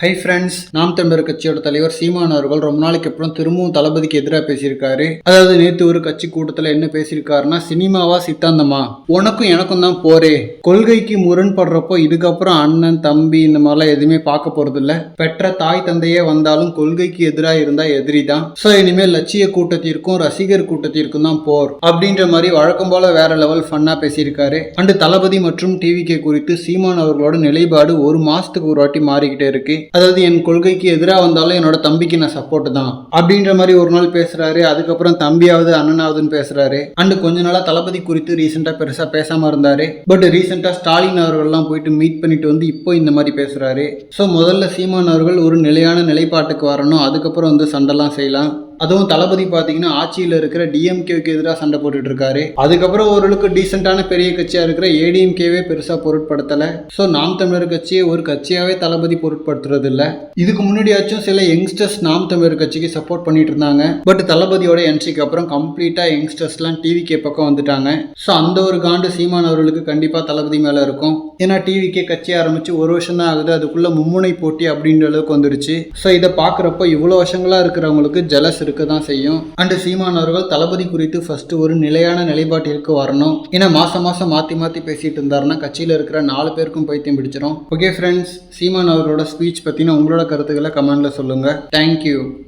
Hi friends நாம் தமிழர் கட்சியோட தலைவர் சீமான் அவர்கள் ரொம்ப நாளைக்கு அப்புறம் திரும்பவும் தளபதிக்கு எதிராக பேசியிருக்காரு. அதாவது நேற்று ஒரு கட்சி கூட்டத்தில் என்ன பேசியிருக்காருன்னா சினிமாவா சித்தாந்தமா? உனக்கும் எனக்கும் தான் போரே. கொள்கைக்கு முரண்படுறப்போ இதுக்கப்புறம் அண்ணன் தம்பி இந்த மாதிரிலாம் எதுவுமே பார்க்க போறது பெற்ற தாய் தந்தையே வந்தாலும் கொள்கைக்கு எதிராக இருந்தா எதிரி தான். ஸோ இனிமேல் லட்சிய கூட்டத்திற்கும் ரசிகர் கூட்டத்திற்கும் தான் போர். அப்படின்ற மாதிரி வழக்கம் போல வேற லெவல் ஃபன்னா பேசியிருக்காரு. அண்டு தளபதி மற்றும் டிவிகே குறித்து சீமான் அவர்களோட நிலைப்பாடு ஒரு மாசத்துக்கு ஒரு வாட்டி மாறிக்கிட்டே இருக்கு. அதாவது என் கொள்கைக்கு எதிராக வந்தாலும் என்னோட தம்பிக்கு நான் சப்போர்ட் தான். அப்படின்ற மாதிரி ஒரு நாள் பேசுறாரு. அதுக்கப்புறம் தம்பியாவது அண்ணனாவதுன்னு பேசுறாரு. அண்ட் கொஞ்ச நாளா தளபதி குறித்து ரீசெண்டா பெருசா பேசாம இருந்தாரு. பட் ரீசெண்டா ஸ்டாலின் அவர்கள்லாம் போயிட்டு மீட் பண்ணிட்டு வந்து இப்போ இந்த மாதிரி பேசுறாரு. ஸோ முதல்ல சீமான் அவர்கள் ஒரு நிலையான நிலைப்பாட்டுக்கு வரணும். அதுக்கப்புறம் வந்து சண்டைலாம் செய்யலாம். அதுவும் தளபதி பார்த்தீங்கன்னா ஆட்சியில் இருக்கிற டிஎம்கேவுக்கு எதிராக சண்டை போட்டுட்டு இருக்காரு அதுக்கப்புறம் ஓரளவுக்கு டீசெண்டான பெரிய கட்சியாக இருக்கிற ஏடிஎம்கேவே பெருசாக பொருட்படுத்தலை. ஸோ நாம் தமிழர் கட்சியை ஒரு கட்சியாகவே தளபதி பொருட்படுத்துறது இல்லை இதுக்கு முன்னாடியாச்சும் சில யங்ஸ்டர்ஸ் நாம் தமிழர் கட்சிக்கு சப்போர்ட் பண்ணிட்டு இருந்தாங்க பட் தளபதியோட என்ட்ரிக்கு அப்புறம் கம்ப்ளீட்டாக யங்ஸ்டர்ஸ்லாம் டிவிகே பக்கம் வந்துட்டாங்க. ஸோ அந்த ஒரு காண்டு சீமான் அவர்களுக்கு கண்டிப்பாக தளபதி மேலே இருக்கும். ஏன்னா டிவிக்கே கட்சி ஆரம்பிச்சு ஒரு வருஷம் தான் ஆகுது. அதுக்குள்ளே மும்முனை போட்டி அப்படின்ற அளவுக்கு வந்துருச்சு. ஸோ இதை பார்க்குறப்ப இவ்வளோ வருஷங்களாக இருக்கிறவங்களுக்கு ஜலஸ் இருக்க தான் செய்யும். அண்டு சீமான் அவர்கள் தளபதி குறித்து ஃபர்ஸ்ட் ஒரு நிலையான நிலைப்பாட்டிற்கு வரணும். ஏன்னா மாசம் மாசம் மாத்தி மாத்தி பேசிட்டு இருந்தாருன்னா கட்சியில இருக்கிற நாலு பேருக்கும் பைத்தியம் பிடிச்சிரும். ஓகே ஃப்ரெண்ட்ஸ் சீமான் அவர்களோட ஸ்பீச் பத்தின உங்களோட கருத்துக்களை கமெண்ட்ல சொல்லுங்க. தேங்க்யூ